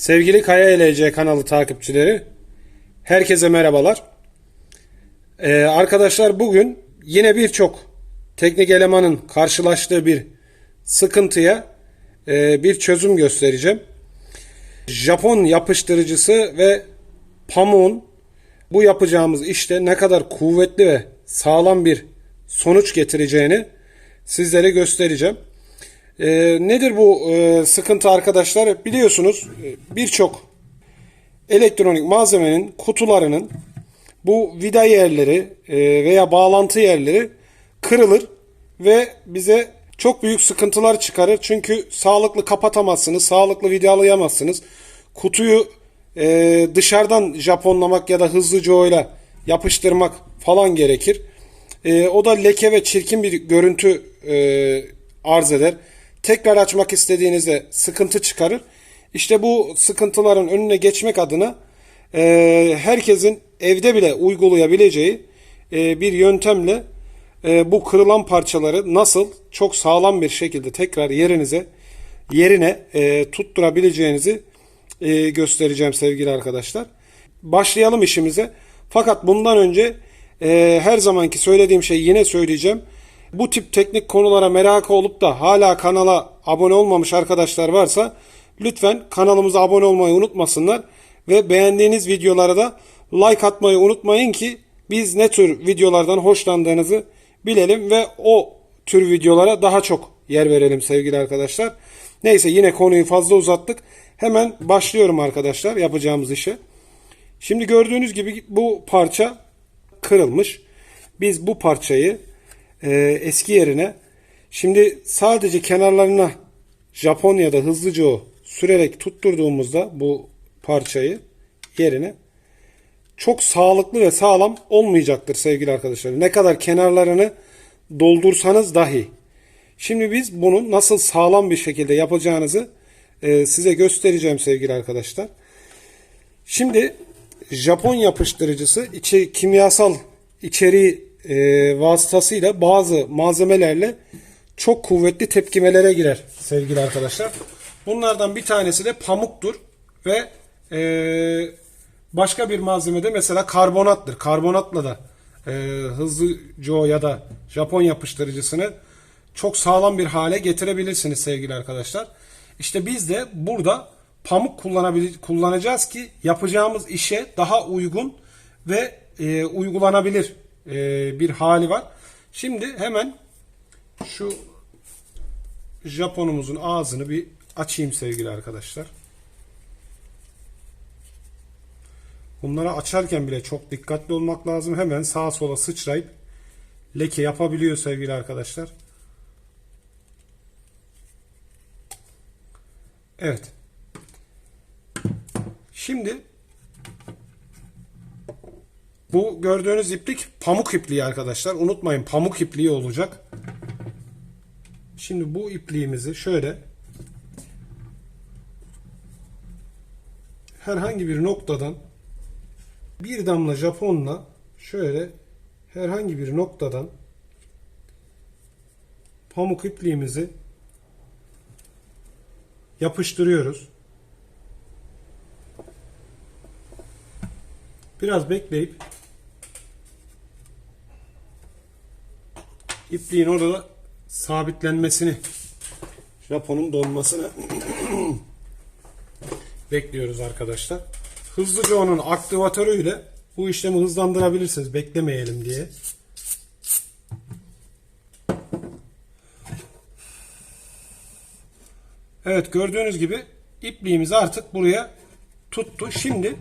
Sevgili Kaya LC kanalı takipçileri, herkese merhabalar. Ee, arkadaşlar bugün yine birçok teknik elemanın karşılaştığı bir sıkıntıya e, bir çözüm göstereceğim. Japon yapıştırıcısı ve pamuğun bu yapacağımız işte ne kadar kuvvetli ve sağlam bir sonuç getireceğini sizlere göstereceğim. Ee, nedir bu e, sıkıntı arkadaşlar? Biliyorsunuz e, birçok elektronik malzemenin kutularının bu vida yerleri e, veya bağlantı yerleri kırılır ve bize çok büyük sıkıntılar çıkarır. Çünkü sağlıklı kapatamazsınız, sağlıklı vidalayamazsınız. Kutuyu e, dışarıdan japonlamak ya da hızlıca oyla yapıştırmak falan gerekir. E, o da leke ve çirkin bir görüntü e, arz eder. Tekrar açmak istediğinizde sıkıntı çıkarır. İşte bu sıkıntıların önüne geçmek adına e, herkesin evde bile uygulayabileceği e, bir yöntemle e, bu kırılan parçaları nasıl çok sağlam bir şekilde tekrar yerinize yerine e, tutturabileceğinizi e, göstereceğim sevgili arkadaşlar. Başlayalım işimize. Fakat bundan önce e, her zamanki söylediğim şeyi yine söyleyeceğim. Bu tip teknik konulara merak olup da hala kanala abone olmamış arkadaşlar varsa lütfen kanalımıza abone olmayı unutmasınlar ve beğendiğiniz videolara da like atmayı unutmayın ki biz ne tür videolardan hoşlandığınızı bilelim ve o tür videolara daha çok yer verelim sevgili arkadaşlar. Neyse yine konuyu fazla uzattık. Hemen başlıyorum arkadaşlar yapacağımız işe. Şimdi gördüğünüz gibi bu parça kırılmış. Biz bu parçayı e, eski yerine şimdi sadece kenarlarına Japonya'da hızlıca sürerek tutturduğumuzda bu parçayı yerine çok sağlıklı ve sağlam olmayacaktır sevgili arkadaşlar. Ne kadar kenarlarını doldursanız dahi. Şimdi biz bunu nasıl sağlam bir şekilde yapacağınızı e, size göstereceğim sevgili arkadaşlar. Şimdi Japon yapıştırıcısı içi kimyasal içeriği e, vasıtasıyla bazı malzemelerle çok kuvvetli tepkimelere girer sevgili arkadaşlar. Bunlardan bir tanesi de pamuktur ve e, başka bir malzemede mesela karbonattır. Karbonatla da e, hızlı Joe ya da Japon yapıştırıcısını çok sağlam bir hale getirebilirsiniz sevgili arkadaşlar. İşte biz de burada pamuk kullanacağız ki yapacağımız işe daha uygun ve e, uygulanabilir bir hali var. Şimdi hemen şu Japonumuzun ağzını bir açayım sevgili arkadaşlar. Bunları açarken bile çok dikkatli olmak lazım. Hemen sağa sola sıçrayıp leke yapabiliyor sevgili arkadaşlar. Evet. Şimdi bu gördüğünüz iplik pamuk ipliği arkadaşlar. Unutmayın pamuk ipliği olacak. Şimdi bu ipliğimizi şöyle herhangi bir noktadan bir damla Japonla şöyle herhangi bir noktadan pamuk ipliğimizi yapıştırıyoruz. Biraz bekleyip ipliğin orada sabitlenmesini Japon'un donmasını bekliyoruz arkadaşlar. Hızlıca onun aktivatörüyle bu işlemi hızlandırabilirsiniz. Beklemeyelim diye. Evet gördüğünüz gibi ipliğimiz artık buraya tuttu. Şimdi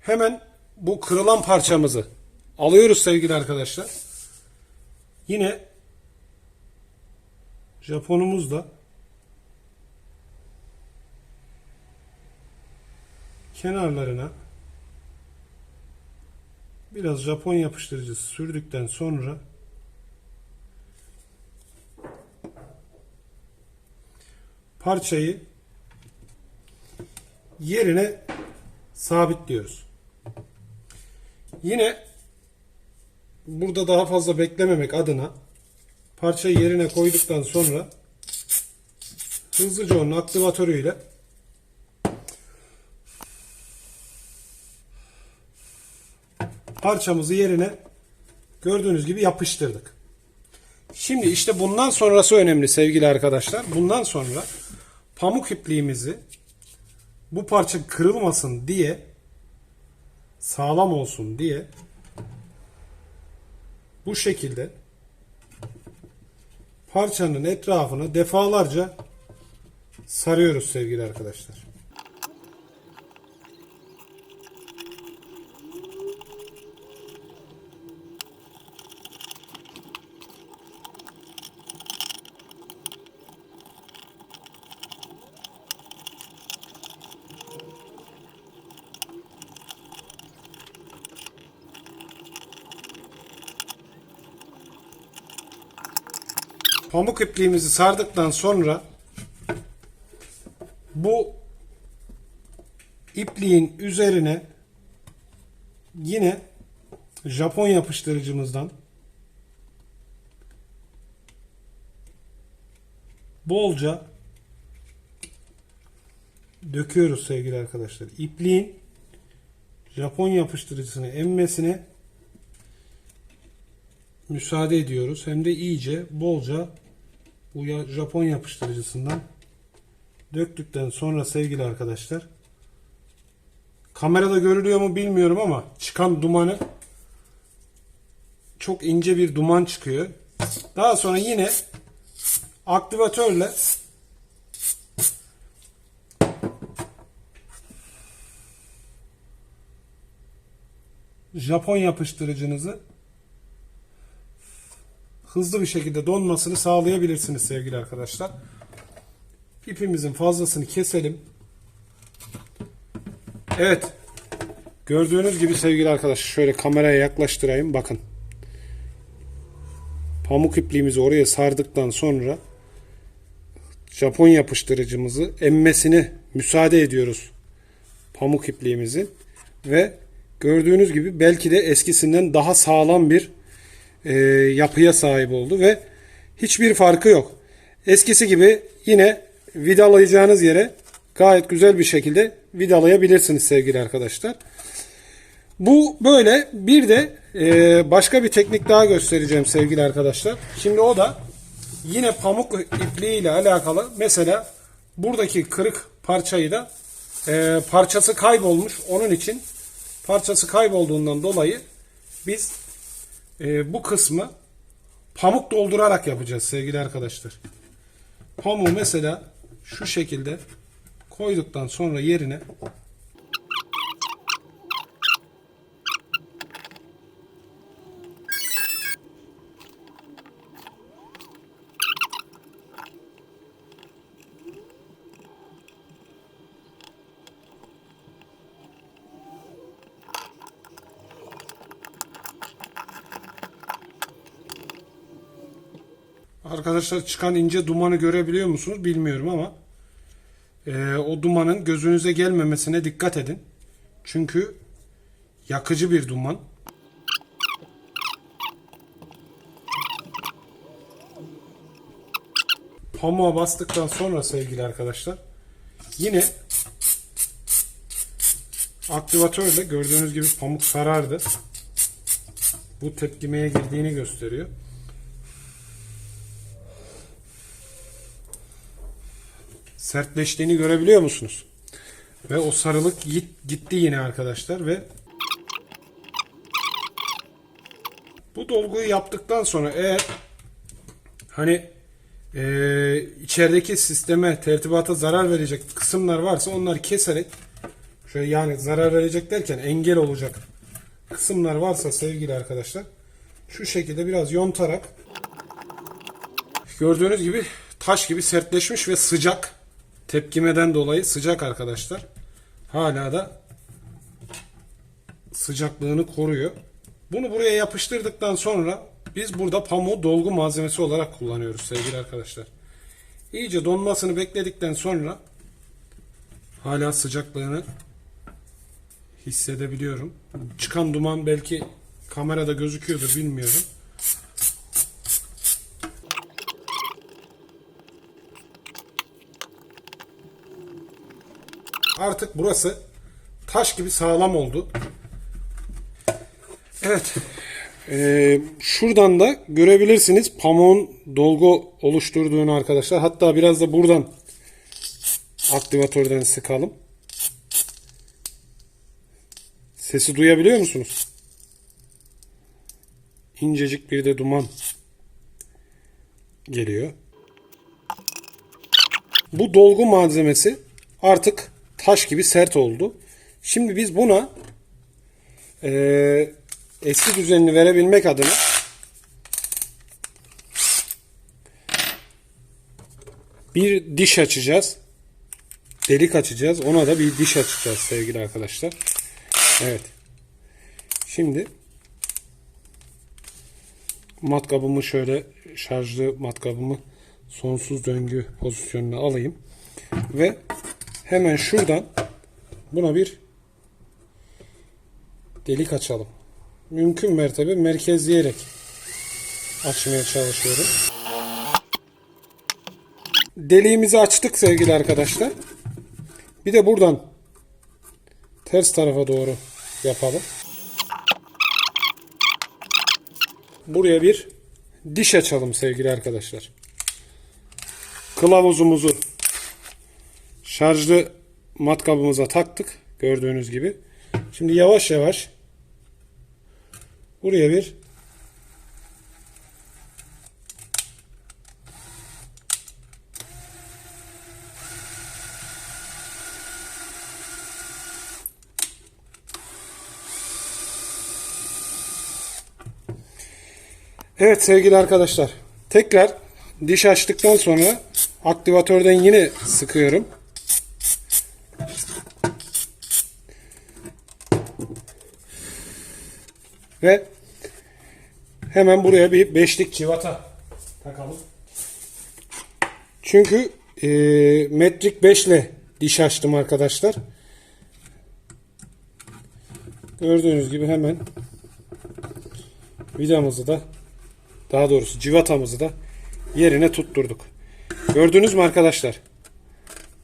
hemen bu kırılan parçamızı alıyoruz sevgili arkadaşlar. Yine Japonumuzla kenarlarına biraz Japon yapıştırıcısı sürdükten sonra parçayı yerine sabitliyoruz. Yine burada daha fazla beklememek adına parçayı yerine koyduktan sonra hızlıca onun aktivatörüyle parçamızı yerine gördüğünüz gibi yapıştırdık. Şimdi işte bundan sonrası önemli sevgili arkadaşlar. Bundan sonra pamuk ipliğimizi bu parça kırılmasın diye sağlam olsun diye bu şekilde parçanın etrafını defalarca sarıyoruz sevgili arkadaşlar. Pamuk ipliğimizi sardıktan sonra bu ipliğin üzerine yine Japon yapıştırıcımızdan bolca döküyoruz sevgili arkadaşlar. İpliğin Japon yapıştırıcısını emmesine müsaade ediyoruz. Hem de iyice bolca bu Japon yapıştırıcısından döktükten sonra sevgili arkadaşlar kamerada görülüyor mu bilmiyorum ama çıkan dumanı çok ince bir duman çıkıyor. Daha sonra yine aktivatörle Japon yapıştırıcınızı hızlı bir şekilde donmasını sağlayabilirsiniz sevgili arkadaşlar. İpimizin fazlasını keselim. Evet. Gördüğünüz gibi sevgili arkadaşlar şöyle kameraya yaklaştırayım bakın. Pamuk ipliğimizi oraya sardıktan sonra Japon yapıştırıcımızı emmesine müsaade ediyoruz. Pamuk ipliğimizin ve gördüğünüz gibi belki de eskisinden daha sağlam bir e, yapıya sahip oldu ve hiçbir farkı yok. Eskisi gibi yine vidalayacağınız yere gayet güzel bir şekilde vidalayabilirsiniz sevgili arkadaşlar. Bu böyle bir de e, başka bir teknik daha göstereceğim sevgili arkadaşlar. Şimdi o da yine pamuk ipliği ile alakalı mesela buradaki kırık parçayı da e, parçası kaybolmuş. Onun için parçası kaybolduğundan dolayı biz e, bu kısmı pamuk doldurarak yapacağız sevgili arkadaşlar. Pamuğu mesela şu şekilde koyduktan sonra yerine Arkadaşlar çıkan ince dumanı görebiliyor musunuz bilmiyorum ama e, o dumanın gözünüze gelmemesine dikkat edin. Çünkü yakıcı bir duman. Pamuğa bastıktan sonra sevgili arkadaşlar yine aktivatörle gördüğünüz gibi pamuk sarardı. Bu tepkimeye girdiğini gösteriyor. Sertleştiğini görebiliyor musunuz? Ve o sarılık git, gitti yine arkadaşlar ve bu dolguyu yaptıktan sonra eğer hani e, içerideki sisteme tertibata zarar verecek kısımlar varsa onları keserek şöyle yani zarar verecek derken engel olacak kısımlar varsa sevgili arkadaşlar şu şekilde biraz yontarak gördüğünüz gibi taş gibi sertleşmiş ve sıcak tepkimeden dolayı sıcak arkadaşlar. Hala da sıcaklığını koruyor. Bunu buraya yapıştırdıktan sonra biz burada pamuğu dolgu malzemesi olarak kullanıyoruz sevgili arkadaşlar. İyice donmasını bekledikten sonra hala sıcaklığını hissedebiliyorum. Çıkan duman belki kamerada gözüküyordur bilmiyorum. Artık burası taş gibi sağlam oldu. Evet. Ee, şuradan da görebilirsiniz pamuğun dolgu oluşturduğunu arkadaşlar. Hatta biraz da buradan aktivatörden sıkalım. Sesi duyabiliyor musunuz? İncecik bir de duman geliyor. Bu dolgu malzemesi artık taş gibi sert oldu. Şimdi biz buna eee eski düzenini verebilmek adına bir diş açacağız. Delik açacağız. Ona da bir diş açacağız sevgili arkadaşlar. Evet. Şimdi matkabımı şöyle şarjlı matkabımı sonsuz döngü pozisyonuna alayım. Ve hemen şuradan buna bir delik açalım. Mümkün mertebe merkezleyerek açmaya çalışıyorum. Deliğimizi açtık sevgili arkadaşlar. Bir de buradan ters tarafa doğru yapalım. Buraya bir diş açalım sevgili arkadaşlar. Kılavuzumuzu şarjlı matkabımıza taktık. Gördüğünüz gibi. Şimdi yavaş yavaş buraya bir Evet sevgili arkadaşlar. Tekrar diş açtıktan sonra aktivatörden yine sıkıyorum. Ve hemen buraya bir beşlik civata takalım. Çünkü e, metrik 5 ile diş açtım arkadaşlar. Gördüğünüz gibi hemen vidamızı da daha doğrusu civatamızı da yerine tutturduk. Gördünüz mü arkadaşlar?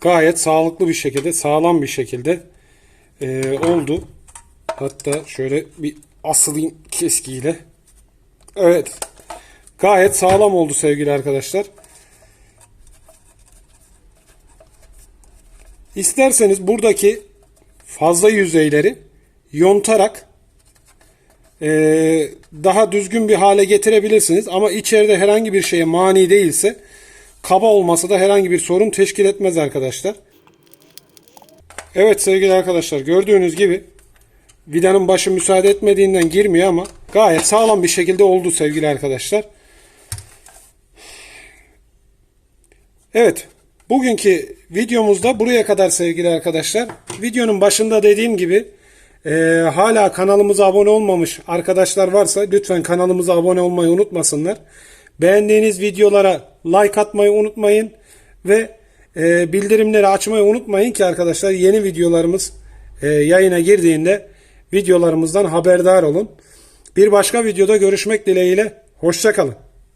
Gayet sağlıklı bir şekilde, sağlam bir şekilde e, oldu. Hatta şöyle bir asılayım keskiyle. Evet. Gayet sağlam oldu sevgili arkadaşlar. İsterseniz buradaki fazla yüzeyleri yontarak ee, daha düzgün bir hale getirebilirsiniz. Ama içeride herhangi bir şeye mani değilse kaba olmasa da herhangi bir sorun teşkil etmez arkadaşlar. Evet sevgili arkadaşlar gördüğünüz gibi vidanın başı müsaade etmediğinden girmiyor ama gayet sağlam bir şekilde oldu sevgili arkadaşlar. Evet bugünkü videomuzda buraya kadar sevgili arkadaşlar. Videonun başında dediğim gibi ee, hala kanalımıza abone olmamış arkadaşlar varsa lütfen kanalımıza abone olmayı unutmasınlar. Beğendiğiniz videolara like atmayı unutmayın ve e, bildirimleri açmayı unutmayın ki arkadaşlar yeni videolarımız e, yayına girdiğinde videolarımızdan haberdar olun. Bir başka videoda görüşmek dileğiyle hoşçakalın.